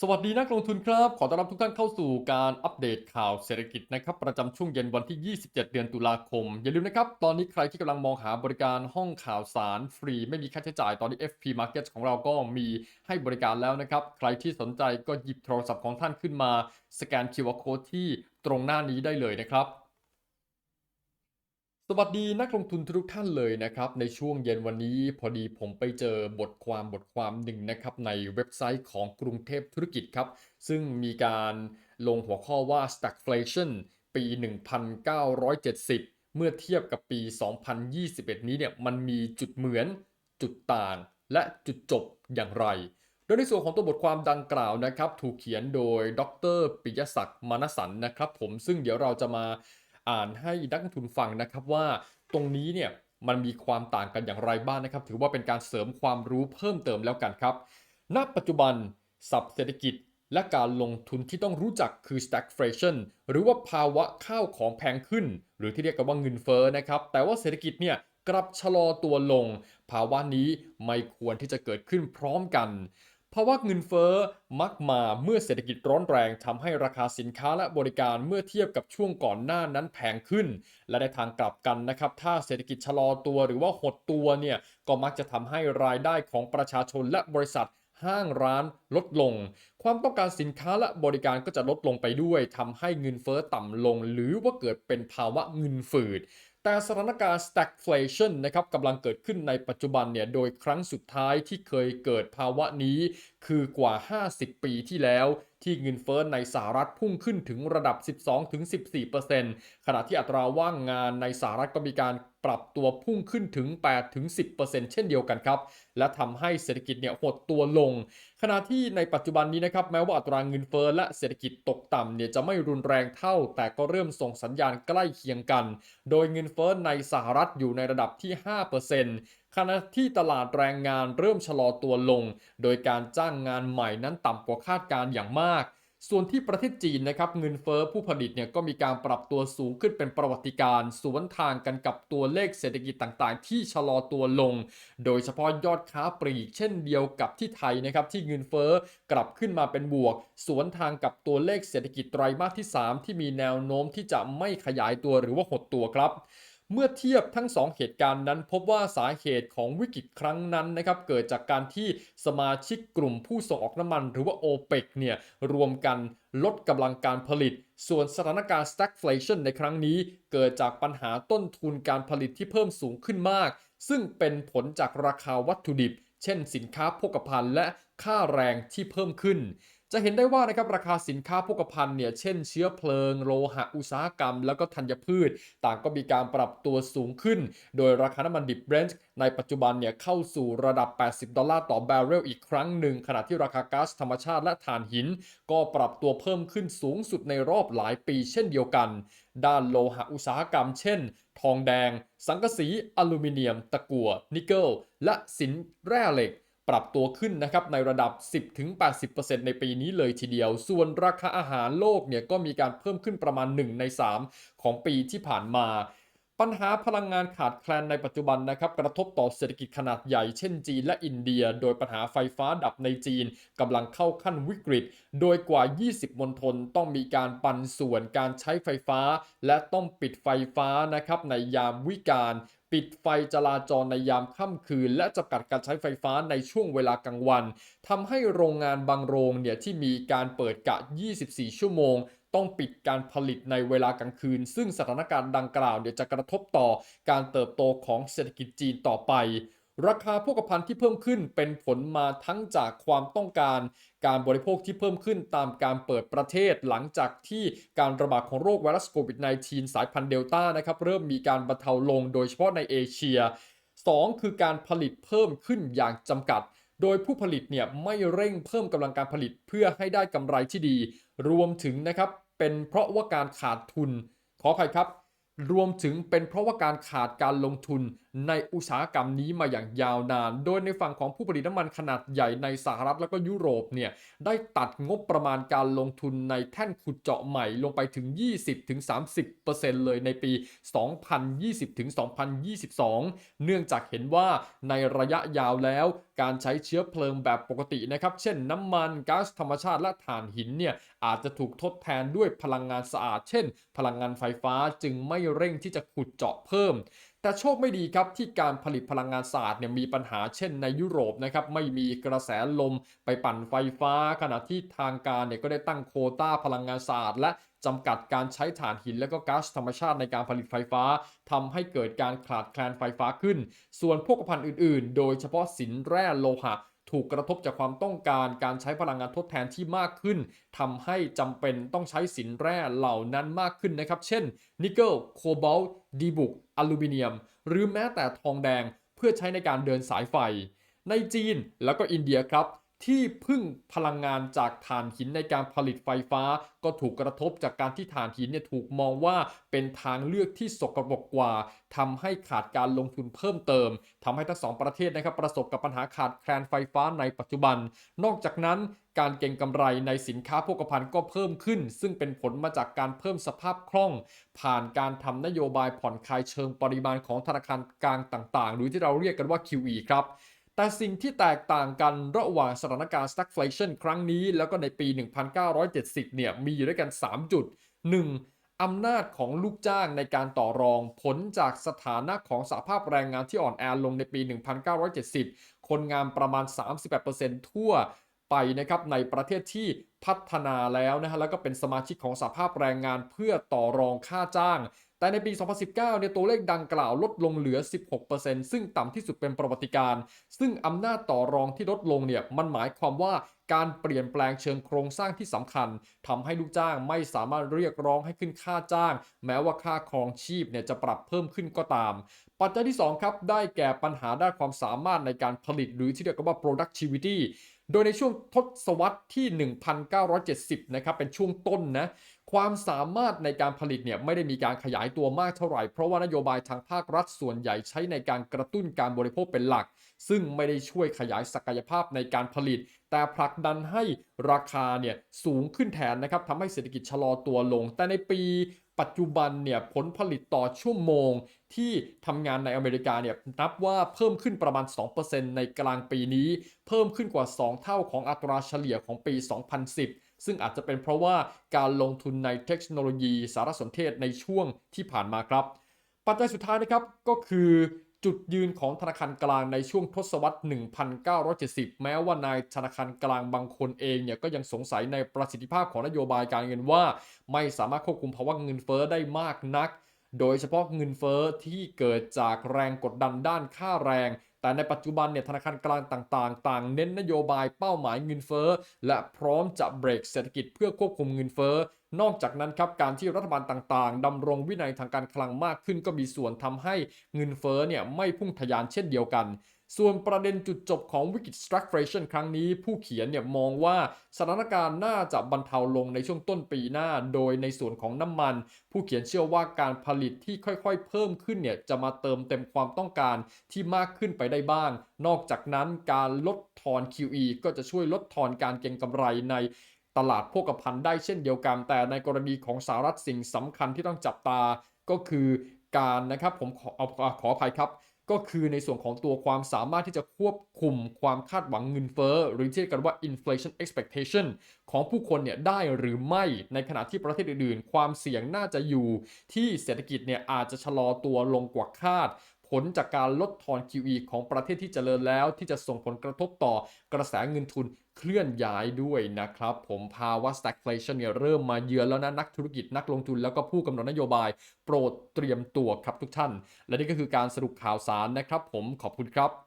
สวัสดีนักลงทุนครับ ขอต้อนรับทุกท่านเข้าสู่การอัปเดตข่าวเศรษฐกิจนะครับประจำช่วงเย็นวันที่ 27 เดือนตุลาคม อย่าลืมนะครับ ตอนนี้ใครที่กำลังมองหาบริการห้องข่าวสารฟรี ไม่มีค่าใช้จ่ายตอนนี้ FP Market ของเราก็มีให้บริการแล้วนะครับ ใครที่สนใจก็หยิบโทรศัพท์ของท่านขึ้นมา สแกน QR Code ที่ตรงหน้านี้ได้เลยนะครับ สวัสดีนักลงทุนทุกท่านเลยนะครับ ในช่วงเย็นวันนี้พอดีผมไปเจอบทความบทความหนึ่งนะครับในเว็บไซต์ของกรุงเทพธุรกิจครับ ซึ่งมีการลงหัวข้อว่า stagflation ปี 1970 เมื่อเทียบกับปี 2021 นี้เนี่ยมันมีจุดเหมือนจุดต่าง และจุดจบอย่างไร โดยในส่วนของตัวบทความดังกล่าวนะครับ ถูกเขียนโดยดรปิยศักดิ์มานสันนะครับ ผมซึ่งเดี๋ยวเราจะมา อ่านให้นักลงทุนฟังนะครับว่าตรงนี้เนี่ยมันมีความต่างกันอย่างไรบ้างนะครับ ถือว่าเป็นการเสริมความรู้เพิ่มเติมแล้วกันครับณปัจจุบันศัพท์เศรษฐกิจและการลงทุนที่ต้องรู้จักคือ stagflation หรือว่าภาวะข้าวของแพงขึ้น หรือที่เรียกกันว่าเงินเฟ้อนะครับ แต่ว่าเศรษฐกิจเนี่ยกลับชะลอตัวลง ภาวะนี้ไม่ควรที่จะเกิดขึ้นพร้อมกัน ภาวะเงินเฟ้อมักมาเมื่อเศรษฐกิจร้อนแรงทำให้ราคาสินค้าและบริการเมื่อเทียบกับช่วงก่อนหน้านั้นแพงขึ้น และในทางกลับกันนะครับ ถ้าเศรษฐกิจชะลอตัวหรือว่าหดตัวเนี่ยก็มักจะทำให้รายได้ของประชาชนและบริษัทห้างร้านลดลง ความต้องการสินค้าและบริการก็จะลดลงไปด้วยทำให้เงินเฟ้อต่ำลง หรือว่าเกิดเป็นภาวะเงินฝืด แต่สถานการณ์ stagflation นะครับกำลังเกิดขึ้นในปัจจุบันเนี่ยโดยครั้งสุดท้ายที่เคยเกิดภาวะนี้ คือกว่า 50 ปีที่แล้วที่เงินเฟ้อในสหรัฐพุ่งขึ้นถึงระดับ 12-14%ขณะที่อัตราว่างงานในสหรัฐก็มีการ ปรับตัวพุ่งขึ้นถึง8-10%เช่นเดียวกันครับ และทำให้เศรษฐกิจเนี่ยหดตัวลง ขณะที่ในปัจจุบันนี้นะครับแม้ว่าอัตราเงินเฟ้อและเศรษฐกิจตกต่ำเนี่ยจะไม่รุนแรงเท่า แต่ก็เริ่มส่งสัญญาณใกล้เคียงกัน โดยเงินเฟ้อในสหรัฐอยู่ในระดับที่ 5%ขณะที่ตลาดแรงงานเริ่มชะลอตัวลง โดยการจ้างงานใหม่นั้นต่ำกว่าคาดการอย่างมาก ส่วนที่ประเทศจีนนะครับเงินเฟ้อผู้ผลิตเนี่ยก็มีการปรับตัวสูงขึ้นเป็นประวัติการณ์สวนทางกันกับตัวเลขเศรษฐกิจต่างๆ ที่ชะลอตัวลง โดยเฉพาะยอดค้าปลีกเช่นเดียวกับที่ไทยนะครับที่เงินเฟ้อกลับขึ้นมาเป็นบวก สวนทางกับตัวเลขเศรษฐกิจไตรมาสที่ 3 ที่มีแนวโน้มที่จะไม่ขยายตัวหรือว่าหดตัวครับ เมื่อเทียบทั้ง 2 เหตุการณ์นั้น พบว่าสาเหตุของวิกฤตครั้งนั้นนะครับเกิดจากการที่สมาชิกกลุ่มผู้ส่งออกน้ำมันหรือว่า OPEC เนี่ยรวมกันลดกำลังการผลิต ส่วนสถานการณ์ stagflation ในครั้งนี้ เกิดจากปัญหาต้นทุนการผลิตที่เพิ่มสูงขึ้นมาก ซึ่งเป็นผลจากราคาวัตถุดิบ เช่นสินค้าโภคภัณฑ์และค่าแรงที่เพิ่มขึ้น จะเห็นได้ว่านะครับราคาสินค้าโภคภัณฑ์เนี่ยเช่นเชื้อเพลิง โลหะอุตสาหกรรม แล้วก็ธัญพืช ต่างก็มีการปรับตัวสูงขึ้น โดยราคาน้ำมันดิบเบรนท์ในปัจจุบันเนี่ยเข้าสู่ระดับ 80 ดอลลาร์ต่อบาร์เรลอีกครั้งหนึ่ง ขณะที่ราคาก๊าซธรรมชาติและถ่านหิน ก็ปรับตัวเพิ่มขึ้นสูงสุดในรอบหลายปีเช่นเดียวกัน ด้านโลหะอุตสาหกรรม เช่น ทองแดง สังกะสี อลูมิเนียม ตะกั่วนิกเกิล และสินแร่เหล็ก ปรับตัวขึ้นนะครับในระดับ 10-80%ในปีนี้เลยทีเดียว ส่วนราคาอาหารโลกเนี่ยก็มีการเพิ่มขึ้นประมาณ 1 ใน 3 ของปีที่ผ่านมา ปัญหาพลังงานขาดแคลนในปัจจุบันนะครับกระทบต่อเศรษฐกิจขนาดใหญ่เช่นจีนและอินเดีย โดยปัญหาไฟฟ้าดับในจีนกำลังเข้าขั้นวิกฤต โดยกว่า 20 มณฑลต้องมีการปันส่วนการใช้ไฟฟ้า และต้องปิดไฟฟ้านะครับในยามวิกาลปิดไฟจราจรในยามค่ำคืน และจำกัดการใช้ไฟฟ้าในช่วงเวลากลางวันทำให้โรงงานบางโรงเนี่ยที่มีการเปิดกะ 24 ชั่วโมง ต้องปิดการผลิตในเวลากลางคืน ซึ่งสถานการณ์ดังกล่าวเนี่ยวจะกระทบต่อการเติบโตของเศรษฐกิจจีนต่อไป ราคาโภคภัณฑ์ที่เพิ่มขึ้นเป็นผลมาทั้งจากความต้องการ การบริโภคที่เพิ่มขึ้นตามการเปิดประเทศหลังจากที่การระบาดของโรคไวรัสโควิด -19 สายพันธุ์เดลต้านะครับเริ่มมีการบรรเทาลงโดยเฉพาะในเอเชีย 2 คือการผลิตเพิ่มขึ้นอย่างจำกัดโดยผู้ผลิตเนี่ยไม่เร่งเพิ่มกำลังการผลิตเพื่อให้ได้กำไรที่ดี รวมถึงนะครับ เป็นเพราะว่าการขาดทุนขออภัยครับ รวมถึงเป็นเพราะว่าการขาดการลงทุน ในอุตสาหกรรมนี้มาอย่างยาวนาน โดยในฝั่งของผู้ผลิตน้ำมันขนาดใหญ่ในสหรัฐแล้วก็ยุโรปเนี่ยได้ตัดงบประมาณการลงทุนในแท่นขุดเจาะใหม่ลงไปถึง 20-30%เลยในปี 2020-2022 เนื่องจากเห็นว่าในระยะยาวแล้วการใช้เชื้อเพลิงแบบปกตินะครับ เช่นน้ำมันก๊าซธรรมชาติและถ่านหินเนี่ยอาจจะถูกทดแทนด้วยพลังงานสะอาด เช่น พลังงานไฟฟ้าจึงไม่เร่งที่จะขุดเจาะเพิ่ม แต่โชคไม่ดีครับที่การผลิตพลังงานสะอาดเนี่ยมีปัญหาเช่นในยุโรปนะครับไม่มีกระแสลมไปปั่นไฟฟ้า ขณะที่ทางการเนี่ยก็ได้ตั้งโคต้าพลังงานสะอาดและจำกัดการใช้ถ่านหินและก็ก๊าซธรรมชาติในการผลิตไฟฟ้าทำให้เกิดการขาดแคลนไฟฟ้าขึ้น ส่วนพวกภัณฑ์อื่นๆ โดยเฉพาะสินแร่โลหะ ถูกกระทบจากความต้องการการใช้พลังงานทดแทนที่มากขึ้นทำให้จำเป็นต้องใช้สินแร่เหล่านั้นมากขึ้นนะครับ เช่น นิกเกิล โคบอลต์ ดีบุก อลูมิเนียม หรือแม้แต่ทองแดงเพื่อใช้ในการเดินสายไฟ ในจีนแล้วก็อินเดียครับ ที่พึ่งพลังงานจากถ่านหินในการผลิตไฟฟ้า ก็ถูกกระทบจากการที่ถ่านหินเนี่ยถูกมองว่าเป็นทางเลือกที่สกปรกกว่าทำให้ขาดการลงทุนเพิ่มเติมทำให้ทั้งสองประเทศนะครับประสบกับปัญหาขาดแคลนไฟฟ้าในปัจจุบัน นอกจากนั้นการเก็งกำไรในสินค้าโภคภัณฑ์ก็เพิ่มขึ้น ซึ่งเป็นผลมาจากการเพิ่มสภาพคล่อง ผ่านการทำนโยบายผ่อนคลายเชิงปริมาณของธนาคารกลางต่าง ๆ หรือที่เราเรียกกันว่า QE ครับ แต่สิ่งที่แตกต่างกันระหว่างสถานการณ์ stagflation ครั้งนี้ แล้วก็ในปี 1970 เนี่ยมีอยู่ด้วยกัน 3 จุด 1. อำนาจของลูกจ้างในการต่อรองผลจากสถานะของสหภาพแรงงานที่อ่อนแอลงในปี 1970 คนงานประมาณ 38%ทั่วไปนะครับในประเทศที่พัฒนาแล้วนะฮะแล้วก็เป็นสมาชิกของสหภาพแรงงานเพื่อต่อรองค่าจ้างแต่ในปี 2019 เนี่ยตัวเลขดังกล่าวลดลงเหลือ 16%ซึ่งต่ำที่สุดเป็นประวัติการณ์ซึ่งอำนาจต่อรองที่ลดลงเนี่ยมันหมายความว่าการเปลี่ยนแปลงเชิงโครงสร้างที่สำคัญทำให้ลูกจ้างไม่สามารถเรียกร้องให้ขึ้นค่าจ้าง แม้ว่าค่าครองชีพเนี่ยจะปรับเพิ่มขึ้นก็ตาม ปัจจัยที่ 2 ครับ ได้แก่ปัญหาด้านความสามารถในการผลิตหรือที่เรียกว่า productivity โดยในช่วงทศวรรษที่ 1970 นะครับ เป็นช่วงต้นนะ ความสามารถในการผลิตเนี่ยไม่ได้มีการขยายตัวมากเท่าไหร่ เพราะว่านโยบายทางภาครัฐส่วนใหญ่ใช้ในการกระตุ้นการบริโภคเป็นหลัก ซึ่งไม่ได้ช่วยขยายศักยภาพในการผลิต แต่ผลักดันให้ราคาเนี่ยสูงขึ้นแทนนะครับทำให้เศรษฐกิจชะลอตัวลง แต่ในปี ปัจจุบันเนี่ยผลผลิตต่อชั่วโมงที่ทำงานในอเมริกาเนี่ยนับว่าเพิ่มขึ้นประมาณ 2%ในกลางปีนี้ เพิ่มขึ้นกว่า 2 เท่าของอัตราเฉลี่ยของปี 2010 ซึ่งอาจจะเป็นเพราะว่าการลงทุนในเทคโนโลยีสารสนเทศในช่วงที่ผ่านมาครับ ปัจจัยสุดท้ายนะครับก็คือ จุดยืนของธนาคารกลางในช่วงทศวรรษ 1970 แม้ว่านายธนาคารกลางบางคนเองเนี่ยก็ยังสงสัยในประสิทธิภาพของนโยบายการเงินว่า ไม่สามารถควบคุมภาวะเงินเฟ้อได้มากนัก โดยเฉพาะเงินเฟ้อที่เกิดจากแรงกดดันด้านค่าแรง แต่ในปัจจุบันเนี่ยธนาคารกลางต่างๆ ต่างเน้นนโยบายเป้าหมายเงินเฟ้อ และพร้อมจะเบรกเศรษฐกิจเพื่อควบคุมเงินเฟ้อนอกจากนั้นครับการที่รัฐบาลต่างๆดำรงวินัยทางการคลังมากขึ้นก็มีส่วนทำให้เงินเฟ้อเนี่ยไม่พุ่งทะยานเช่นเดียวกัน ส่วนประเด็นจุดจบของวิกฤต stagflation ครั้งนี้ผู้เขียนเนี่ยมองว่าสถานการณ์น่าจะบรรเทาลงในช่วงต้นปีหน้า โดยในส่วนของน้ำมัน ผู้เขียนเชื่อว่าการผลิตที่ค่อยๆ เพิ่มขึ้นเนี่ยจะมาเติมเต็มความต้องการที่มากขึ้นไปได้บ้าง นอกจากนั้นการลดทอน QE ก็จะช่วยลดทอนการเก็งกำไรในตลาดโภคภัณฑ์ได้เช่นเดียวกัน แต่ในกรณีของสหรัฐสิ่งสำคัญที่ต้องจับตาก็คือการนะครับผมขอขออภัยครับ ก็คือในส่วนของตัวความสามารถที่จะควบคุมความคาดหวังเงินเฟ้อหรือที่เรียกกันว่า inflation expectation ของผู้คนเนี่ยได้หรือไม่ในขณะที่ประเทศอื่นๆ ความเสี่ยงน่าจะอยู่ที่เศรษฐกิจเนี่ยอาจจะชะลอตัวลงกว่าคาด ลจากการลดทอน QE ของประเทศที่เจริญแล้วที่จะส่งผลกระทบต่อกระแสเงินทุนเคลื่อนย้ายด้วยนะครับ ผมภาวะ stagflation เนี่ยเริ่มมาเยือนแล้วนะ นักธุรกิจนักลงทุนแล้วก็ผู้กำหนดนโยบาย โปรดเตรียมตัวครับทุกท่าน และนี่ก็คือการสรุปข่าวสารนะครับ ผมขอบคุณครับ